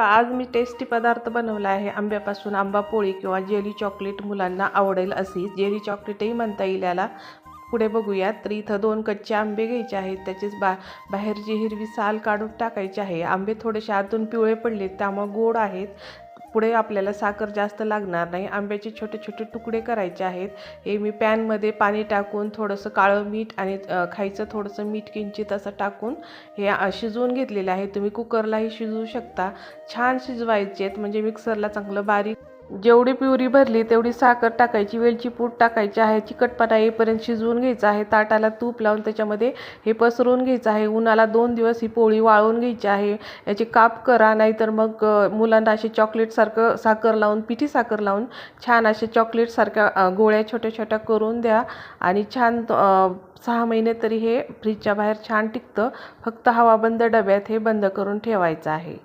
आज मी टेस्टी पदार्थ बनवला आहे. आंब्यापासून आंबा पोळी किंवा जेली चॉकलेट मुलांना आवडेल अशी. जेली चॉकलेटही म्हणता येईल याला. पुढे बघूयात तर इथं दोन कच्चे आंबे घ्यायचे आहेत. त्याचीच बा बाहेरची हिरवी साल काढून टाकायची आहे. आंबे थोडेसे आतून पिवळे पडलेत त्यामुळे गोड आहेत. पुढे आपल्याला साखर जास्त लागणार नाही. आंब्याचे छोटे छोटे तुकडे करायचे आहेत. हे मी पॅनमध्ये पाणी टाकून थोडंसं काळं मीठ आणि खायचं थोडंसं मीठ किंचित असं टाकून हे शिजवून घेतलेले आहे. तुम्ही कुकरलाही शिजवू शकता. छान शिजवायचे आहेत. म्हणजे मिक्सरला चांगलं बारीक जेवढी प्युरी भरली तेवढी साखर टाकायची वेलची पूड टाकायची आहे चिकटपणा येईपर्यंत शिजवून घ्यायचं आहे ताटाला तूप लावून त्याच्यामध्ये हे पसरवून घ्यायचं आहे उन्हाला दोन दिवस ही पोळी वाळवून घ्यायची आहे याची काप करा नाहीतर मग मुलांना असे चॉकलेटसारखं साखर लावून पिठी साखर लावून छान असे चॉकलेटसारख्या गोळ्या छोट्या छोट्या करून द्या आणि छान सहा महिने तरी हे फ्रीजच्या बाहेर छान टिकतं फक्त हवाबंद डब्यात हे बंद करून ठेवायचं आहे.